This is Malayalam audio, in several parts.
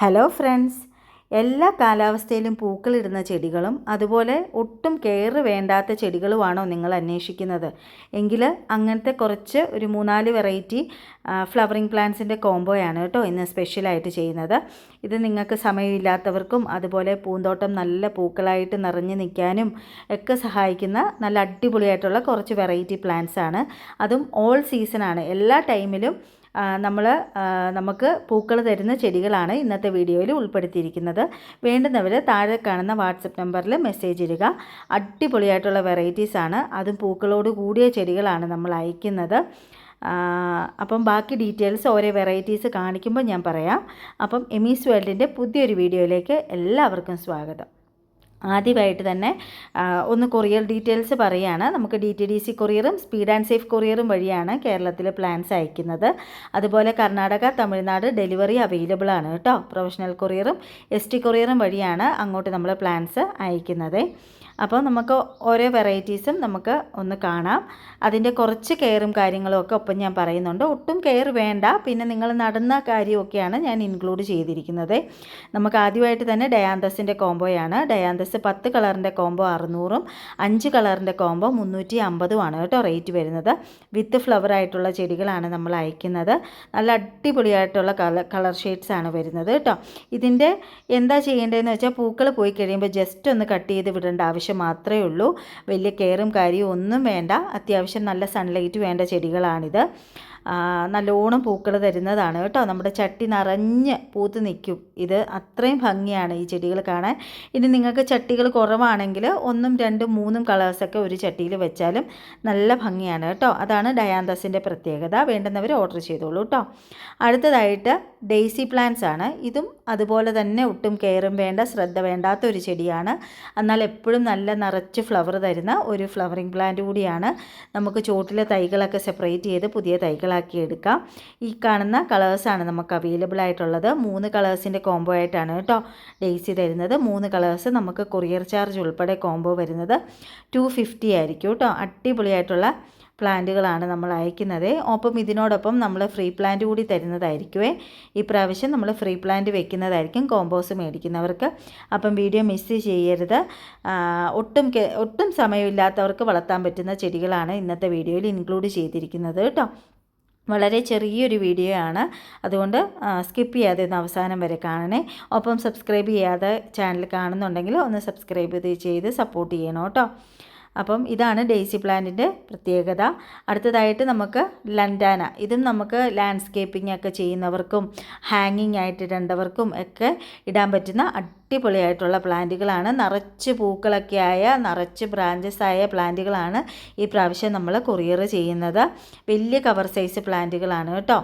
ഹലോ ഫ്രണ്ട്സ് എല്ലാ കാലാവസ്ഥയിലും പൂക്കളിടുന്ന ചെടികളും അതുപോലെ ഒട്ടും കെയർ വേണ്ടാത്ത ചെടികളുമാണോ നിങ്ങൾ അന്വേഷിക്കുന്നത്? എങ്കിൽ അങ്ങനത്തെ കുറച്ച് ഒരു മൂന്നാൽ വെറൈറ്റി ഫ്ലവറിങ് പ്ലാന്റ്സിന്റെ കോംബോയാണ് കേട്ടോ ഇന്ന് സ്പെഷ്യലായിട്ട് ചെയ്യുന്നത്. ഇത് നിങ്ങൾക്ക് സമയമില്ലാത്തവർക്കും അതുപോലെ പൂന്തോട്ടം നല്ല പൂക്കളായിട്ട് നിറഞ്ഞു നിൽക്കാനും ഒക്കെ സഹായിക്കുന്ന നല്ല അടിപൊളിയായിട്ടുള്ള കുറച്ച് വെറൈറ്റി പ്ലാന്റ്സ് ആണ്. അതും ഓൾ സീസണാണ് എല്ലാ ടൈമിലും നമ്മൾ നമുക്ക് പൂക്കൾ തരുന്ന ചെടികളാണ് ഇന്നത്തെ വീഡിയോയിൽ ഉൾപ്പെടുത്തിയിരിക്കുന്നത്. വേണ്ടുന്നവർ താഴെ കാണുന്ന വാട്സപ്പ് നമ്പറിൽ മെസ്സേജ് ഇടുക. അടിപൊളിയായിട്ടുള്ള വെറൈറ്റീസ് ആണ്. അതും പൂക്കളോട് കൂടിയ ചെടികളാണ് നമ്മൾ അയക്കുന്നത്. അപ്പം ബാക്കി ഡീറ്റെയിൽസ് ഓരോ വെറൈറ്റീസ് കാണിക്കുമ്പോൾ ഞാൻ പറയാം. അപ്പം എമീസ് വേൾഡിന്റെ പുതിയൊരു വീഡിയോയിലേക്ക് എല്ലാവർക്കും സ്വാഗതം. ആദ്യമായിട്ട് തന്നെ ഒന്ന് കൊറിയർ ഡീറ്റെയിൽസ് പറയുകയാണ് നമുക്ക് ഡി ടി ഡി സി കൊറിയറും സ്പീഡ് ആൻഡ് സേഫ് കൊറിയറും വഴിയാണ് കേരളത്തിൽ പ്ലാൻസ് അയക്കുന്നത്. അതുപോലെ കർണാടക തമിഴ്നാട് ഡെലിവറി അവൈലബിൾ ആണ് കേട്ടോ. പ്രൊഫഷണൽ കൊറിയറും എസ് ടി കൊറിയറും വഴിയാണ് അങ്ങോട്ട് നമ്മൾ പ്ലാൻസ് അയക്കുന്നത്. അപ്പോൾ നമുക്ക് ഓരോ വെറൈറ്റീസും നമുക്ക് ഒന്ന് കാണാം. അതിന്റെ കുറച്ച് കെയറും കാര്യങ്ങളും ഒക്കെ ഒപ്പം ഞാൻ പറയുന്നുണ്ട്. ഒട്ടും കെയർ വേണ്ട. പിന്നെ നിങ്ങൾ നടന്ന കാര്യമൊക്കെയാണ് ഞാൻ ഇൻക്ലൂഡ് ചെയ്തിരിക്കുന്നത്. നമുക്ക് ആദ്യമായിട്ട് തന്നെ ഡയാന്തസിന്റെ കോംബോയാണ്. ഡയാന്തസ് പത്ത് കളറിന്റെ കോംബോ അറുന്നൂറും അഞ്ച് കളറിന്റെ കോംബോ മുന്നൂറ്റി അമ്പതുമാണ് കേട്ടോ റേറ്റ് വരുന്നത്. വിത്ത് ഫ്ലവർ ആയിട്ടുള്ള ചെടികളാണ് നമ്മൾ അയക്കുന്നത്. നല്ല അടിപൊളിയായിട്ടുള്ള കളർ കളർ ഷെയ്ഡ്സ് ആണ് വരുന്നത് കേട്ടോ. ഇതിന്റെ എന്താ ചെയ്യേണ്ടതെന്ന് വെച്ചാൽ പൂക്കൾ പോയി കഴിയുമ്പോൾ ജസ്റ്റ് ഒന്ന് കട്ട് ചെയ്ത് വിടേണ്ട ആവശ്യം മാത്രമേ ഉള്ളൂ. വലിയ കെയറും കാര്യവും ഒന്നും വേണ്ട. അത്യാവശ്യം നല്ല സൺലൈറ്റ് വേണ്ട ചെടികളാണിത്. നല്ലോണം പൂക്കൾ തരുന്നതാണ് കേട്ടോ. നമ്മുടെ ചട്ടി നിറഞ്ഞ് പൂത്ത് നിൽക്കും. ഇത് അത്രയും ഭംഗിയാണ് ഈ ചെടികൾ കാണാൻ. ഇനി നിങ്ങൾക്ക് ചട്ടികൾ കുറവാണെങ്കിൽ ഒന്നും രണ്ടും മൂന്നും കളേഴ്സൊക്കെ ഒരു ചട്ടിയിൽ വെച്ചാലും നല്ല ഭംഗിയാണ് കേട്ടോ. അതാണ് ഡയാന്തസിന്റെ പ്രത്യേകത. വേണ്ടുന്നവർ ഓർഡർ ചെയ്തോളൂ കേട്ടോ. അടുത്തതായിട്ട് ഡെയ്സി പ്ലാന്റ്സ് ആണ്. ഇതും അതുപോലെ തന്നെ ഒട്ടും കെയറും വേണ്ട ശ്രദ്ധ വേണ്ടാത്ത ഒരു ചെടിയാണ്. എന്നാൽ എപ്പോഴും നല്ല നിറച്ച് ഫ്ലവർ തരുന്ന ഒരു ഫ്ലവറിങ് പ്ലാന്റ് കൂടിയാണ്. നമുക്ക് ചോട്ടിലെ തൈകളൊക്കെ സെപ്പറേറ്റ് ചെയ്ത് പുതിയ തൈകളാക്കി എടുക്കാം. ഈ കാണുന്ന കളേഴ്സാണ് നമുക്ക് അവൈലബിൾ ആയിട്ടുള്ളത്. മൂന്ന് കളേഴ്സിന്റെ കോംബോ ആയിട്ടാണ് കേട്ടോ ഡെയ്സി തരുന്നത്. മൂന്ന് കളേഴ്സ് നമുക്ക് കൊറിയർ ചാർജ് ഉൾപ്പെടെ കോംബോ വരുന്നത് ടു ഫിഫ്റ്റി ആയിരിക്കും കേട്ടോ. അടിപൊളിയായിട്ടുള്ള പ്ലാന്റുകളാണ് നമ്മൾ അയക്കുന്നത്. ഒപ്പം ഇതിനോടൊപ്പം നമ്മൾ ഫ്രീ പ്ലാന്റ് കൂടി തരുന്നതായിരിക്കുമേ പ്രാവശ്യം നമ്മൾ ഫ്രീ പ്ലാന്റ് വെക്കുന്നതായിരിക്കും കോമ്പോസ് മേടിക്കുന്നവർക്ക്. അപ്പം വീഡിയോ മിസ് ചെയ്യരുത്. ഒട്ടും ഒട്ടും സമയമില്ലാത്തവർക്ക് വളർത്താൻ പറ്റുന്ന ചെടികളാണ് ഇന്നത്തെ വീഡിയോയിൽ ഇൻക്ലൂഡ് ചെയ്തിരിക്കുന്നത് കേട്ടോ. വളരെ ചെറിയൊരു വീഡിയോ ആണ് അതുകൊണ്ട് സ്കിപ്പ് ചെയ്യാതെ ഒന്ന് അവസാനം വരെ കാണണേ. ഒപ്പം സബ്സ്ക്രൈബ് ചെയ്യാതെ ചാനൽ കാണുന്നുണ്ടെങ്കിൽ ഒന്ന് സബ്സ്ക്രൈബ് ചെയ്ത് സപ്പോർട്ട് ചെയ്യണം കേട്ടോ. അപ്പം ഇതാണ് ഡേസി പ്ലാന്റിന്റെ പ്രത്യേകത. അടുത്തതായിട്ട് നമുക്ക് ലണ്ടാന ഇതും നമുക്ക് ലാൻഡ്സ്കേപ്പിംഗ് ഒക്കെ ചെയ്യുന്നവർക്കും ഹാങ്ങിങ് ആയിട്ട് ഇടേണ്ടവർക്കും ഒക്കെ ഇടാൻ പറ്റുന്ന അടിപൊളിയായിട്ടുള്ള പ്ലാന്റുകളാണ്. നിറച്ച് പൂക്കളൊക്കെ ആയ നിറച്ച് ബ്രാഞ്ചസ് ആയ പ്ലാന്റുകളാണ് ഈ പ്രാവശ്യം നമ്മൾ കൊറിയർ ചെയ്യുന്നത്. വലിയ കവർ സൈസ് പ്ലാന്റുകളാണ് കേട്ടോ.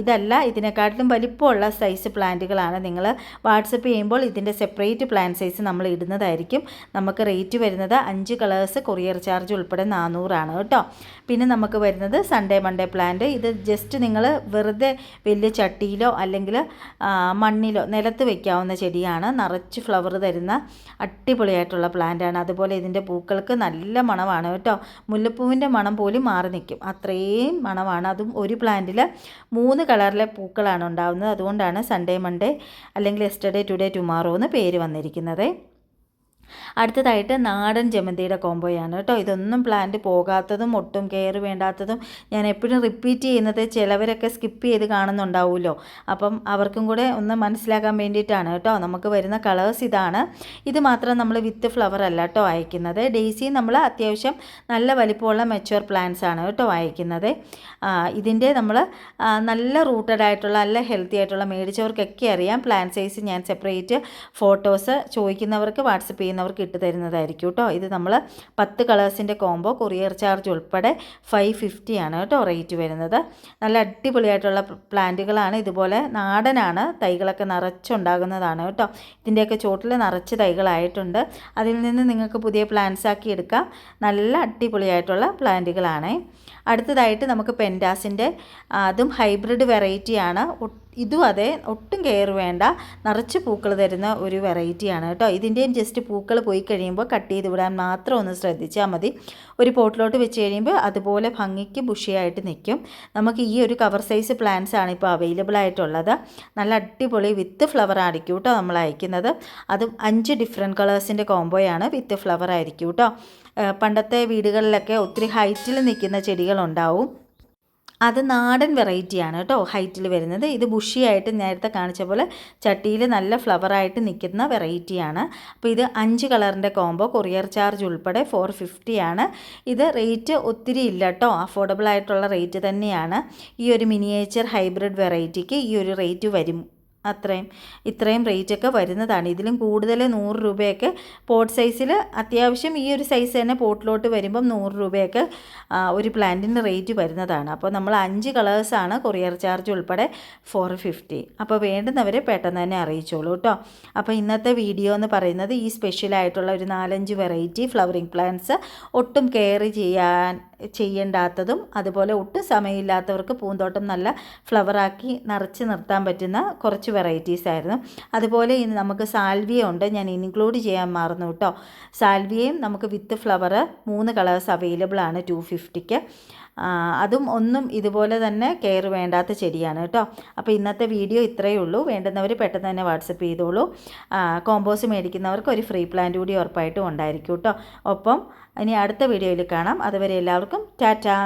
ഇതല്ല ഇതിനെക്കാട്ടിലും വലിപ്പമുള്ള സൈസ് പ്ലാന്റുകളാണ് നിങ്ങൾ വാട്സപ്പ് ചെയ്യുമ്പോൾ ഇതിന്റെ സെപ്പറേറ്റ് പ്ലാൻ സൈസ് നമ്മൾ ഇടുന്നതായിരിക്കും. നമുക്ക് റേറ്റ് വരുന്നത് അഞ്ച് കളേഴ്സ് കൊറിയർ ചാർജ് ഉൾപ്പെടെ നാനൂറാണ് കേട്ടോ. പിന്നെ നമുക്ക് വരുന്നത് സൺഡേ മൺഡേ പ്ലാന്റ് ഇത് ജസ്റ്റ് നിങ്ങൾ വെറുതെ വലിയ ചട്ടിയിലോ അല്ലെങ്കിൽ മണ്ണിലോ നിലത്ത് വെക്കാവുന്ന ചെടിയാണ്. നിറച്ച് ഫ്ലവർ തരുന്ന അടിപൊളിയായിട്ടുള്ള പ്ലാന്റാണ് അതുപോലെ ഇതിന്റെ പൂക്കൾക്ക് നല്ല മണമാണ് കേട്ടോ. മുല്ലപ്പൂവിന്റെ മണം പോലും മാറി നിൽക്കും. അത്രയും മണമാണ്. അതും ഒരു പ്ലാന്റിൽ മൂന്ന് കളറിലെ പൂക്കളാണ് ഉണ്ടാകുന്നത് അതുകൊണ്ടാണ് സൺഡേ മൺഡേ അല്ലെങ്കിൽ എസ്റ്റർഡേ ടുഡേ ടുമാറോ എന്ന് പേര് വന്നിരിക്കുന്നത്. അടുത്തതായിട്ട് നാടൻ ജമന്തിയുടെ കോംബോയാണ് കേട്ടോ. ഇതൊന്നും പ്ലാന്റ് പോകാത്തതും ഒട്ടും കെയർ വേണ്ടാത്തതും ഞാൻ എപ്പോഴും റിപ്പീറ്റ് ചെയ്യുന്നത് ചിലവരൊക്കെ സ്കിപ്പ് ചെയ്ത് കാണുന്നുണ്ടാവുമല്ലോ. അപ്പം അവർക്കും കൂടെ ഒന്ന് മനസ്സിലാക്കാൻ വേണ്ടിയിട്ടാണ് കേട്ടോ. നമുക്ക് വരുന്ന കളേഴ്സ് ഇതാണ്. ഇത് മാത്രം നമ്മൾ വിത്ത് ഫ്ലവർ അല്ല കേട്ടോ അയക്കുന്നത്. ഡെയ്സി നമ്മൾ അത്യാവശ്യം നല്ല വലിപ്പമുള്ള മെച്ചുവർ പ്ലാന്റ്സ് ആണ് കേട്ടോ അയക്കുന്നത്. ഇതിന്റെ നമ്മൾ നല്ല റൂട്ടഡ് ആയിട്ടുള്ള നല്ല ഹെൽത്തി ആയിട്ടുള്ള മേടിച്ചവർക്കൊക്കെ അറിയാം. പ്ലാന്റ് സൈസ് ഞാൻ സെപ്പറേറ്റ് ഫോട്ടോസ് ചോദിക്കുന്നവർക്ക് വാട്സപ്പ് ചെയ്യുന്നവർക്ക് ഇട്ട് തരുന്നതായിരിക്കും കേട്ടോ. ഇത് നമ്മൾ പത്ത് കളേഴ്സിന്റെ കോംബോ കൊറിയർ ചാർജ് ഉൾപ്പെടെ ഫൈവ് ഫിഫ്റ്റി ആണ് കേട്ടോ റേറ്റ് വരുന്നത്. നല്ല അടിപൊളിയായിട്ടുള്ള പ്ലാന്റുകളാണ്. ഇതുപോലെ നാടനാണ് തൈകളൊക്കെ നിറച്ചുണ്ടാകുന്നതാണ് കേട്ടോ. ഇതിന്റെയൊക്കെ ചോട്ടിൽ നിറച്ച് തൈകളായിട്ടുണ്ട്. അതിൽ നിന്ന് നിങ്ങൾക്ക് പുതിയ പ്ലാന്റ്സ് ആക്കി എടുക്കാം. നല്ല അടിപൊളിയായിട്ടുള്ള പ്ലാന്റുകളാണ്. അടുത്തതായിട്ട് നമുക്ക് പെന്റാസിന്റെ അതും ഹൈബ്രിഡ് വെറൈറ്റിയാണ്. ഇതും അതെ ഒട്ടും കെയർ വേണ്ട. നിറച്ച് പൂക്കൾ തരുന്ന ഒരു വെറൈറ്റിയാണ് കേട്ടോ. ഇതിന്റെയും ജസ്റ്റ് പൂക്കൾ പോയി കഴിയുമ്പോൾ കട്ട് ചെയ്ത് വിടാൻ മാത്രം ഒന്ന് ശ്രദ്ധിച്ചാൽ മതി. ഒരു പോട്ടിലോട്ട് വെച്ച് കഴിയുമ്പോൾ അതുപോലെ ഭംഗിക്ക് ബുഷിയായിട്ട് നിൽക്കും. നമുക്ക് ഈ ഒരു കവർ സൈസ് പ്ലാന്റ്സ് ആണ് ഇപ്പോൾ അവൈലബിൾ ആയിട്ടുള്ളത്. നല്ല അടിപൊളി വിത്ത് ഫ്ലവർ ആയിരിക്കും കേട്ടോ നമ്മൾ അയക്കുന്നത്. അതും അഞ്ച് ഡിഫറെന്റ് കളേഴ്സിന്റെ കോംബോയാണ് വിത്ത് ഫ്ലവർ ആയിരിക്കും കേട്ടോ. പണ്ടത്തെ വീടുകളിലൊക്കെ ഒത്തിരി ഹൈറ്റിൽ നിൽക്കുന്ന ചെടികളുണ്ടാവും അത് നാടൻ വെറൈറ്റിയാണ് കേട്ടോ. ഹൈറ്റിൽ വരുന്നത്. ഇത് ബുഷിയായിട്ട് നേരത്തെ കാണിച്ച പോലെ ചട്ടിയിൽ നല്ല ഫ്ലവറായിട്ട് നിൽക്കുന്ന വെറൈറ്റിയാണ് അപ്പോൾ ഇത് അഞ്ച് കളറിന്റെ കോംബോ കൊറിയർ ചാർജ് ഉൾപ്പെടെ ഫോർ ആണ്. ഇത് റേറ്റ് ഒത്തിരി ഇല്ല കേട്ടോ. അഫോർഡബിൾ ആയിട്ടുള്ള റേറ്റ് തന്നെയാണ്. ഈ ഒരു മിനിയേച്ചർ ഹൈബ്രിഡ് വെറൈറ്റിക്ക് ഈ ഒരു റേറ്റ് വരും. അത്രയും. ഇത്രയും റേറ്റൊക്കെ വരുന്നതാണ്. ഇതിലും കൂടുതൽ നൂറ് രൂപയൊക്കെ പോട്ട് സൈസിൽ അത്യാവശ്യം ഈ ഒരു സൈസ് തന്നെ പോട്ടിലോട്ട് വരുമ്പം നൂറ് രൂപയൊക്കെ ഒരു പ്ലാന്റിന് റേറ്റ് വരുന്നതാണ്. അപ്പോൾ നമ്മൾ അഞ്ച് കളേഴ്സാണ് കൊറിയർ ചാർജ് ഉൾപ്പെടെ ഫോർ ഫിഫ്റ്റി അപ്പോൾ വേണ്ടുന്നവരെ പെട്ടെന്ന് തന്നെ അറിയിച്ചോളൂ കേട്ടോ അപ്പോൾ ഇന്നത്തെ വീഡിയോ എന്ന് പറയുന്നത് ഈ സ്പെഷ്യലായിട്ടുള്ള ഒരു നാലഞ്ച് വെറൈറ്റി ഫ്ലവറിങ് പ്ലാന്റ്സ് ഒട്ടും കെയർ ചെയ്യാൻ ചെയ്യേണ്ടാത്തതും അതുപോലെ ഒട്ടും സമയമില്ലാത്തവർക്ക് പൂന്തോട്ടം നല്ല ഫ്ലവറാക്കി നിറച്ച് നിർത്താൻ പറ്റുന്ന കുറച്ച് വെറൈറ്റീസ് ആയിരുന്നു. അതുപോലെ ഇനി നമുക്ക് സാൽവിയ ഉണ്ട്. ഞാൻ ഇൻക്ലൂഡ് ചെയ്യാൻ മറന്നു കേട്ടോ സാൽവിയയും നമുക്ക് വിത്ത് ഫ്ലവർ മൂന്ന് കളേഴ്സ് അവൈലബിൾ ആണ് ടു ഫിഫ്റ്റിക്ക് അതും ഒന്നും ഇതുപോലെ തന്നെ കെയർ വേണ്ടാത്ത ചെടിയാണ് കേട്ടോ അപ്പോൾ ഇന്നത്തെ വീഡിയോ ഇത്രയേ ഉള്ളൂ. വേണ്ടുന്നവർ പെട്ടെന്ന് തന്നെ വാട്സപ്പ് ചെയ്തോളൂ. കോമ്പോസ് മേടിക്കുന്നവർക്ക് ഒരു ഫ്രീ പ്ലാന്റ് കൂടി ഉറപ്പായിട്ടും ഉണ്ടായിരിക്കും കേട്ടോ ഒപ്പം ഇനി അടുത്ത വീഡിയോയിൽ കാണാം. അതുവരെ എല്ലാവർക്കും ടാറ്റാ.